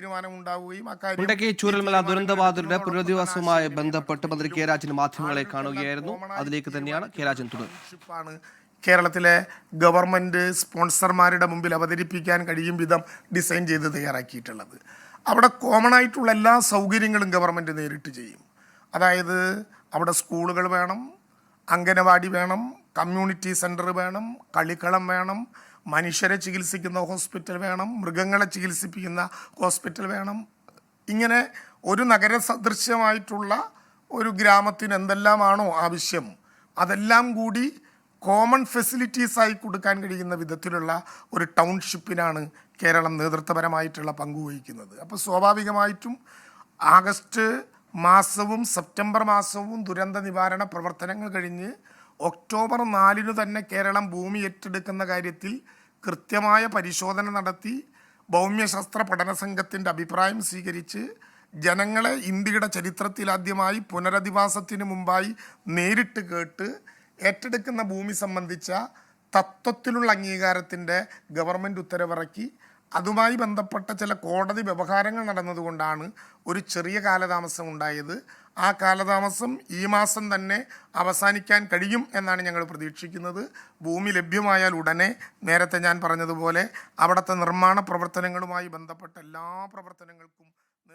തീരുമാനമുണ്ടാവുകയും മുണ്ടക്കി ചൂരൽമല ദുരന്തബാധിതരുടെ പുനരധിവാസവുമായി ബന്ധപ്പെട്ട് മന്ത്രി കെ രാജൻ മാധ്യമങ്ങളെ കാണുകയായിരുന്നു. അതിലേക്ക് തന്നെയാണ് കെ രാജൻ തുടർന്ന് കേരളത്തിലെ ഗവൺമെന്റ് സ്പോൺസർമാരുടെ മുമ്പിൽ അവതരിപ്പിക്കാൻ കഴിയും വിധം ഡിസൈൻ ചെയ്ത് തയ്യാറാക്കിയിട്ടുള്ളത്. അവിടെ കോമൺ ആയിട്ടുള്ള എല്ലാ സൗകര്യങ്ങളും ഗവൺമെന്റ് നേരിട്ട് ചെയ്യും. അതായത് അവിടെ സ്കൂളുകൾ വേണം അംഗനവാടി വേണം കമ്മ്യൂണിറ്റി സെന്റർ വേണം കളിക്കളം വേണം മനുഷ്യരെ ചികിത്സിക്കുന്ന ഹോസ്പിറ്റൽ വേണം മൃഗങ്ങളെ ചികിത്സിപ്പിക്കുന്ന ഹോസ്പിറ്റൽ വേണം. ഇങ്ങനെ ഒരു നഗര സദൃശ്യമായിട്ടുള്ള ഒരു ഗ്രാമത്തിന് എന്തെല്ലാമാണോ ആവശ്യം അതെല്ലാം കൂടി കോമൺ ഫെസിലിറ്റീസ് ആയി കൊടുക്കാൻ കഴിയുന്ന വിധത്തിലുള്ള ഒരു ടൗൺഷിപ്പിനാണ് കേരളം നേതൃത്വപരമായിട്ടുള്ള പങ്കുവഹിക്കുന്നത്. അപ്പോൾ സ്വാഭാവികമായിട്ടും ആഗസ്റ്റ് മാസവും സെപ്റ്റംബർ മാസവും ദുരന്ത നിവാരണ പ്രവർത്തനങ്ങൾ കഴിഞ്ഞ് ഒക്ടോബർ നാലിന് തന്നെ കേരളം ഭൂമി ഏറ്റെടുക്കുന്ന കാര്യത്തിൽ കൃത്യമായ പരിശോധന നടത്തി ഭൗമ്യശാസ്ത്ര പഠന സംഘത്തിന്റെ അഭിപ്രായം സ്വീകരിച്ച് ജനങ്ങളെ ഇന്ത്യയുടെ ചരിത്രത്തിലാദ്യമായി പുനരധിവാസത്തിന് മുമ്പായി നേരിട്ട് കേട്ട് ഏറ്റെടുക്കുന്ന ഭൂമി സംബന്ധിച്ച തത്വത്തിലുള്ള അംഗീകാരത്തിന്റെ ഗവൺമെന്റ് ഉത്തരവിറക്കി. അതുമായി ബന്ധപ്പെട്ട ചില കോടതി വ്യവഹാരങ്ങൾ നടന്നതുകൊണ്ടാണ് ഒരു ചെറിയ കാലതാമസം ഉണ്ടായത്. ആ കാലതാമസം ഈ മാസം തന്നെ അവസാനിക്കാൻ കഴിയും എന്നാണ് ഞങ്ങൾ പ്രതീക്ഷിക്കുന്നത്. ഭൂമി ലഭ്യമായാൽ ഉടനെ നേരത്തെ ഞാൻ പറഞ്ഞതുപോലെ അവിടുത്തെ നിർമ്മാണ പ്രവർത്തനങ്ങളുമായി ബന്ധപ്പെട്ട എല്ലാ പ്രവർത്തനങ്ങൾക്കും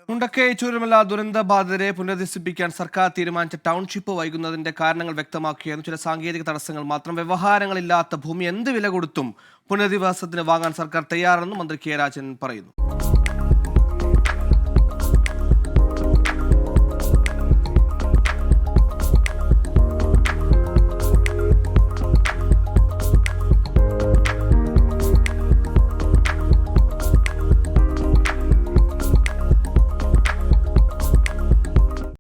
മുണ്ടക്കൈ ദുരന്ത ദുരന്തബാധിതരെ പുനരധിവസിപ്പിക്കാൻ സർക്കാർ തീരുമാനിച്ച ടൗൺഷിപ്പ് വൈകുന്നതിന്റെ കാരണങ്ങൾ വ്യക്തമാക്കിയെന്ന് ചില സാങ്കേതിക തടസ്സങ്ങൾ മാത്രം വ്യവഹാരങ്ങളില്ലാത്ത ഭൂമി എന്ത് വില കൊടുത്തും പുനരധിവാസത്തിന് വാങ്ങാൻ സർക്കാർ തയ്യാറെന്നും മന്ത്രി കെ രാജൻ പറയുന്നു.